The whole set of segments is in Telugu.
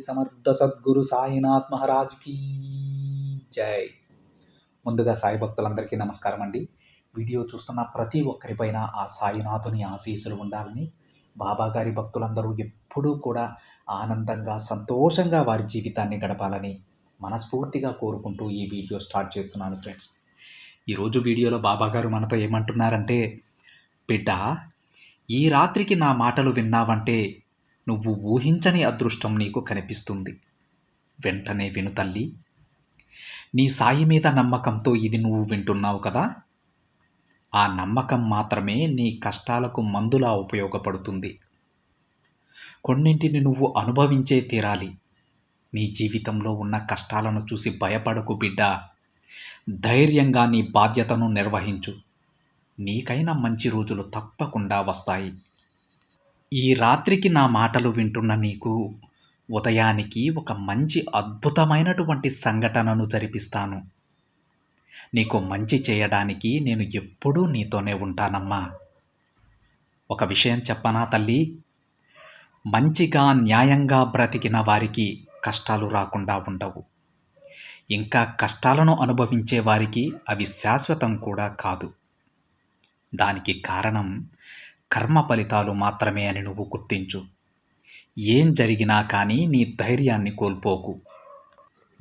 సమర్థ సద్గురు సాయినాథ్ మహారాజ్ కీ జై. ముందుగా సాయి భక్తులందరికీ నమస్కారం అండి. వీడియో చూస్తున్న ప్రతి ఒక్కరిపైన ఆ సాయినాథుని ఆశీస్సులు ఉండాలని బాబా గారి భక్తులందరూ ఎప్పుడూ కూడా ఆనందంగా సంతోషంగా వారి జీవితాన్ని గడపాలని మనస్ఫూర్తిగా కోరుకుంటూ ఈ వీడియో స్టార్ట్ చేస్తున్నాను ఫ్రెండ్స్. ఈరోజు వీడియోలో బాబా గారు మనతో ఏమంటున్నారంటే బిడ్డ ఈ రాత్రికి నా మాటలు విన్నావంటే నువ్వు ఊహించని అదృష్టం నీకు కనిపిస్తుంది. వెంటనే విను తల్లి. నీ సాయి మీద నమ్మకంతో ఇది నువ్వు వింటున్నావు కదా? ఆ నమ్మకం మాత్రమే నీ కష్టాలకు మందులా ఉపయోగపడుతుంది. కొన్నింటిని నువ్వు అనుభవించే తీరాలి. నీ జీవితంలో ఉన్న కష్టాలను చూసి భయపడకు బిడ్డ. ధైర్యంగా నీ బాధ్యతను నిర్వహించు. నీకైనా మంచి రోజులు తప్పకుండా వస్తాయి. ఈ రాత్రికి నా మాటలు వింటున్న నీకు ఉదయానికి ఒక మంచి అద్భుతమైనటువంటి సంఘటనను జరిపిస్తాను. నీకు మంచి చేయడానికి నేను ఎప్పుడూ నీతోనే ఉంటానమ్మా. ఒక విషయం చెప్పనా తల్లి? మంచిగా న్యాయంగా బ్రతికిన వారికి కష్టాలు రాకుండా ఉండవు. ఇంకా కష్టాలను అనుభవించే వారికి అవి శాశ్వతం కూడా కాదు. దానికి కారణం కర్మ ఫలితాలు మాత్రమే అని నువ్వు గుర్తించు. ఏం జరిగినా కానీ నీ ధైర్యాన్ని కోల్పోకు.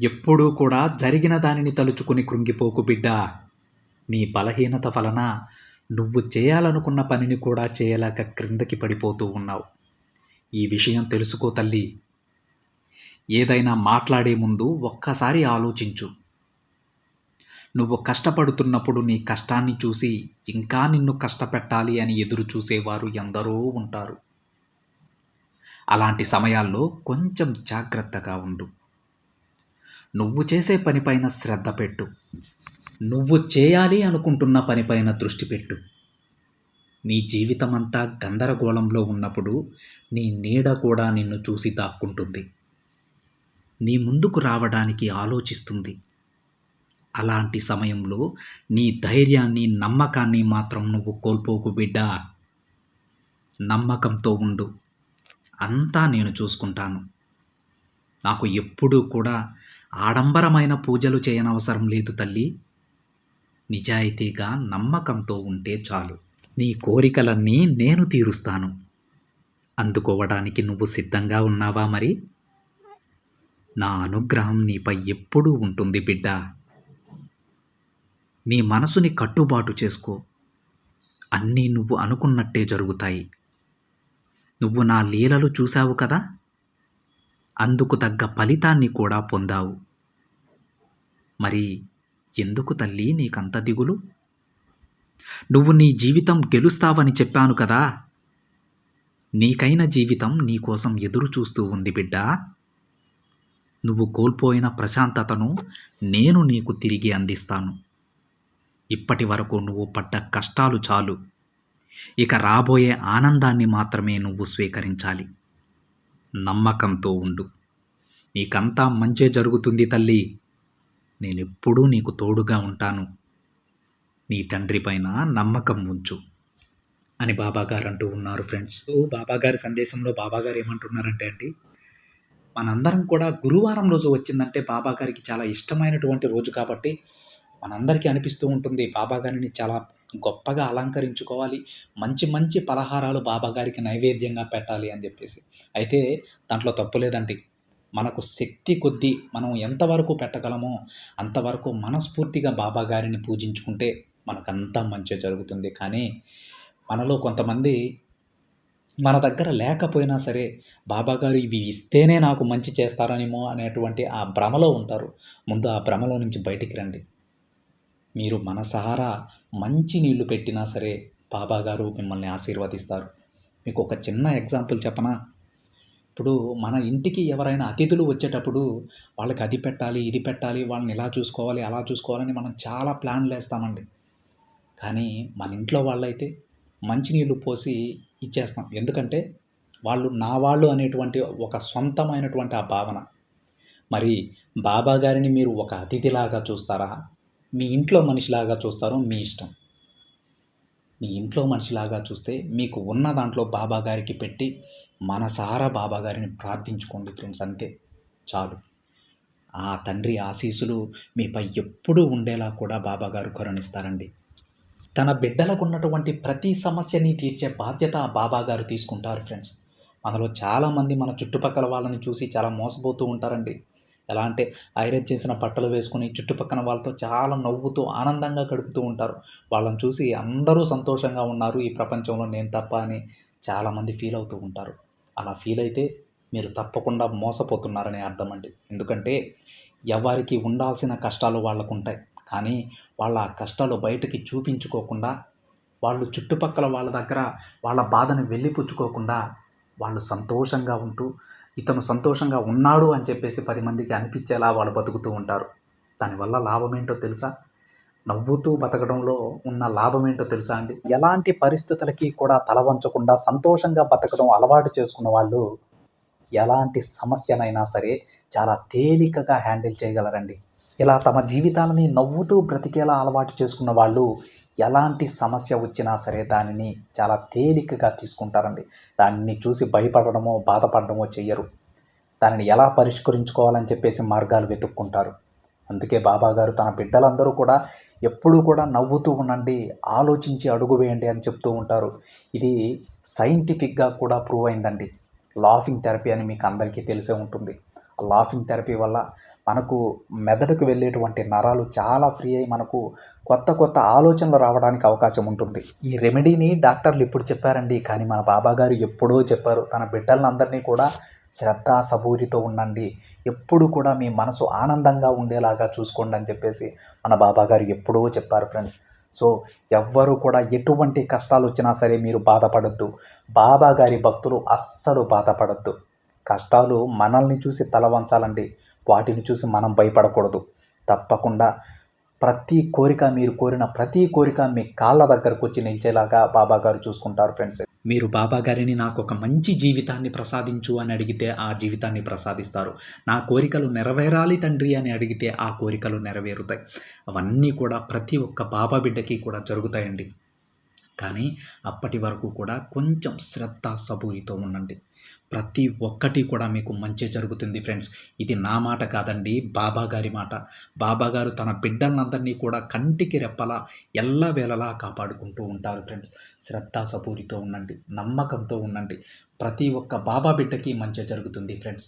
ఎప్పుడూ కూడా జరిగిన దానిని తలుచుకుని కృంగిపోకు బిడ్డ. నీ బలహీనత వలన నువ్వు చేయాలనుకున్న పనిని కూడా చేయలేక క్రిందకి పడిపోతూ ఉన్నావు. ఈ విషయం తెలుసుకో తల్లి. ఏదైనా మాట్లాడే ముందు ఒక్కసారి ఆలోచించు. నువ్వు కష్టపడుతున్నప్పుడు నీ కష్టాన్ని చూసి ఇంకా నిన్ను కష్టపెట్టాలి అని ఎదురు చూసేవారు ఎందరో ఉంటారు. అలాంటి సమయాల్లో కొంచెం జాగ్రత్తగా ఉండు. నువ్వు చేసే పనిపైన శ్రద్ధ పెట్టు. నువ్వు చేయాలి అనుకుంటున్న పనిపైన దృష్టి పెట్టు. నీ జీవితమంతా గందరగోళంలో ఉన్నప్పుడు నీ నీడ కూడా నిన్ను చూసి దాక్కుంటుంది. నీ ముందుకు రావడానికి ఆలోచిస్తుంది. అలాంటి సమయంలో నీ ధైర్యాన్ని నమ్మకాన్ని మాత్రం నువ్వు కోల్పోకు బిడ్డ. నమ్మకంతో ఉండు. అంతా నేను చూసుకుంటాను. నాకు ఎప్పుడూ కూడా ఆడంబరమైన పూజలు చేయనవసరం లేదు తల్లి. నిజాయితీగా నమ్మకంతో ఉంటే చాలు. నీ కోరికలన్నీ నేను తీరుస్తాను. అందుకోవడానికి నువ్వు సిద్ధంగా ఉన్నావా మరి? నా అనుగ్రహం నీపై ఎప్పుడూ ఉంటుంది బిడ్డ. నీ మనసుని కట్టుబాటు చేసుకో. అన్నీ నువ్వు అనుకున్నట్టే జరుగుతాయి. నువ్వు నా లీలలు చూశావు కదా? అందుకు తగ్గ ఫలితాన్ని కూడా పొందావు. మరి ఎందుకు తల్లి నీకంత దిగులు? నువ్వు నీ జీవితం గెలుస్తావని చెప్పాను కదా? నీకైన జీవితం నీకోసం ఎదురు చూస్తూ ఉంది బిడ్డ. నువ్వు కోల్పోయిన ప్రశాంతతను నేను నీకు తిరిగి అందిస్తాను. ఇప్పటి వరకు నువ్వు పడ్డ కష్టాలు చాలు. ఇక రాబోయే ఆనందాన్ని మాత్రమే నువ్వు స్వీకరించాలి. నమ్మకంతో ఉండు. నీకంతా మంచే జరుగుతుంది తల్లి. నేనెప్పుడూ నీకు తోడుగా ఉంటాను. నీ తండ్రి పైన నమ్మకం ఉంచు అని బాబాగారు అంటూ ఉన్నారు ఫ్రెండ్స్. బాబాగారి సందేశంలో బాబాగారు ఏమంటున్నారంటే అండి మనందరం కూడా గురువారం రోజు వచ్చిందంటే బాబాగారికి చాలా ఇష్టమైనటువంటి రోజు కాబట్టి మనందరికీ అనిపిస్తూ ఉంటుంది బాబాగారిని చాలా గొప్పగా అలంకరించుకోవాలి మంచి మంచి పలహారాలు బాబాగారికి నైవేద్యంగా పెట్టాలి అని చెప్పేసి. అయితే దాంట్లో తప్పు లేదండి. మనకు శక్తి కొద్దీ మనం ఎంతవరకు పెట్టగలమో అంతవరకు మనస్ఫూర్తిగా బాబాగారిని పూజించుకుంటే మనకంతా మంచి జరుగుతుంది. కానీ మనలో కొంతమంది మన దగ్గర లేకపోయినా సరే బాబాగారు ఇవి ఇస్తేనే నాకు మంచి చేస్తారనేమో అనేటువంటి ఆ భ్రమలో ఉంటారు. ముందు ఆ భ్రమలో నుంచి బయటికి రండి. మీరు మనసారా మంచి నీళ్ళు పెట్టినా సరే బాబా గారు మిమ్మల్ని ఆశీర్వదిస్తారు. మీకు ఒక చిన్న ఎగ్జాంపుల్ చెప్పనా? ఇప్పుడు మన ఇంటికి ఎవరైనా అతిథులు వచ్చేటప్పుడు వాళ్ళకి అది పెట్టాలి ఇది పెట్టాలి వాళ్ళని ఇలా చూసుకోవాలి అలా చూసుకోవాలని మనం చాలా ప్లాన్లు వేస్తామండి. కానీ మన ఇంట్లో వాళ్ళైతే మంచినీళ్ళు పోసి ఇచ్చేస్తాం. ఎందుకంటే వాళ్ళు నా వాళ్ళు అనేటువంటి ఒక సొంతమైనటువంటి ఆ భావన. మరి బాబా గారిని మీరు ఒక అతిథిలాగా చూస్తారా? మీ ఇంట్లో మనిషిలాగా చూస్తారో మీ ఇష్టం. మీ ఇంట్లో మనిషిలాగా చూస్తే మీకు ఉన్న దాంట్లో బాబా గారికి పెట్టి మనసారా బాబా గారిని ప్రార్థించుకోండి ఫ్రెండ్స్ అంతే చాలు. ఆ తండ్రి ఆశీస్సులు మీపై ఎప్పుడూ ఉండేలా కూడా బాబాగారు కరుణిస్తారండి. తన బిడ్డలకు ఉన్నటువంటి ప్రతి సమస్యని తీర్చే బాధ్యత బాబాగారు తీసుకుంటారు ఫ్రెండ్స్. మనలో చాలామంది మన చుట్టుపక్కల వాళ్ళని చూసి చాలా మోసపోతూ ఉంటారండి. ఎలా అంటే ఐరన్ చేసిన బట్టలు వేసుకుని చుట్టుపక్కన వాళ్ళతో చాలా నవ్వుతూ ఆనందంగా గడుపుతూ ఉంటారు. వాళ్ళని చూసి అందరూ సంతోషంగా ఉన్నారు. ఈ ప్రపంచంలో నేను తప్ప అని చాలామంది ఫీల్ అవుతూ ఉంటారు. అలా ఫీల్ అయితే మీరు తప్పకుండా మోసపోతున్నారనే అర్థం అండి. ఎందుకంటే ఎవరికి ఉండాల్సిన కష్టాలు వాళ్ళకు ఉంటాయి. కానీ వాళ్ళ కష్టాలు బయటకి చూపించుకోకుండా వాళ్ళు చుట్టుపక్కల వాళ్ళ దగ్గర వాళ్ళ బాధను వెళ్ళిపుచ్చుకోకుండా వాళ్ళు సంతోషంగా ఉంటూ ఇతను సంతోషంగా ఉన్నాడు అని చెప్పేసి పది మందికి అనిపించేలా వాళ్ళు బతుకుతూ ఉంటారు. దానివల్ల లాభం ఏంటో తెలుసా? నవ్వుతూ బతకడంలో ఉన్న లాభం ఏంటో తెలుసా అండి? ఎలాంటి పరిస్థితులకి కూడా తల వంచకుండా సంతోషంగా బతకడం అలవాటు చేసుకున్న వాళ్ళు ఎలాంటి సమస్యనైనా సరే చాలా తేలికగా హ్యాండిల్ చేయగలరండి. ఇలా తమ జీవితాలని నవ్వుతూ బ్రతికేలా అలవాటు చేసుకున్న వాళ్ళు ఎలాంటి సమస్య వచ్చినా సరే దానిని చాలా తేలికగా తీసుకుంటారండి. దాన్ని చూసి భయపడడమో బాధపడడమో చెయ్యరు. దానిని ఎలా పరిష్కరించుకోవాలని చెప్పేసి మార్గాలు వెతుక్కుంటారు. అందుకే బాబా గారు తన బిడ్డలందరూ కూడా ఎప్పుడూ కూడా నవ్వుతూ ఉండండి ఆలోచించి అడుగు వేయండి అని చెప్తూ ఉంటారు. ఇది సైంటిఫిక్గా కూడా ప్రూవ్ అయిందండి. లాఫింగ్ థెరపీ అని మీకు అందరికీ తెలిసే ఉంటుంది. లాఫింగ్ థెరపీ వల్ల మనకు మెదడుకు వెళ్ళేటువంటి నరాలు చాలా ఫ్రీ అయ్యి మనకు కొత్త కొత్త ఆలోచనలు రావడానికి అవకాశం ఉంటుంది. ఈ రెమెడీని డాక్టర్లు ఇప్పుడు చెప్పారండి? కానీ మన బాబా గారు ఎప్పుడో చెప్పారు. తన బిడ్డలందరినీ కూడా శ్రద్ధ సబూరితో ఉండండి. ఎప్పుడు కూడా మీ మనసు ఆనందంగా ఉండేలాగా చూసుకోండి అని చెప్పేసి మన బాబా గారు ఎప్పుడో చెప్పారు ఫ్రెండ్స్. సో ఎవ్వరు కూడా ఎటువంటి కష్టాలు వచ్చినా సరే మీరు బాధపడద్దు. బాబా గారి భక్తులు అస్సలు బాధపడద్దు. కష్టాలు మనల్ని చూసి తల వంచాలండి. వాటిని చూసి మనం భయపడకూడదు. తప్పకుండా ప్రతి కోరిక మీరు కోరిన ప్రతి కోరిక మీ కాళ్ళ దగ్గరకు వచ్చి నిలిచేలాగా బాబా గారు చూసుకుంటారు ఫ్రెండ్స్. మీరు బాబా గారిని నాకు ఒక మంచి జీవితాన్ని ప్రసాదించు అని అడిగితే ఆ జీవితాన్ని ప్రసాదిస్తారు. నా కోరికలు నెరవేరాలి తండ్రి అని అడిగితే ఆ కోరికలు నెరవేరుతాయి. అవన్నీ కూడా ప్రతి ఒక్క బాబా బిడ్డకి కూడా జరుగుతాయండి. కానీ అప్పటి వరకు కూడా కొంచెం శ్రద్ధ సబూరితో ఉండండి. ప్రతి ఒక్కటి కూడా మీకు మంచి జరుగుతుంది ఫ్రెండ్స్. ఇది నా మాట కాదండి బాబా గారి మాట. బాబా గారు తన బిడ్డలందరినీ కూడా కంటికి రెప్పలా ఎల్లవేళలా కాపాడుకుంటూ ఉంటారు ఫ్రెండ్స్. శ్రద్ధ సబూరితో ఉండండి నమ్మకంతో ఉండండి. ప్రతి ఒక్క బాబా బిడ్డకి మంచి జరుగుతుంది ఫ్రెండ్స్.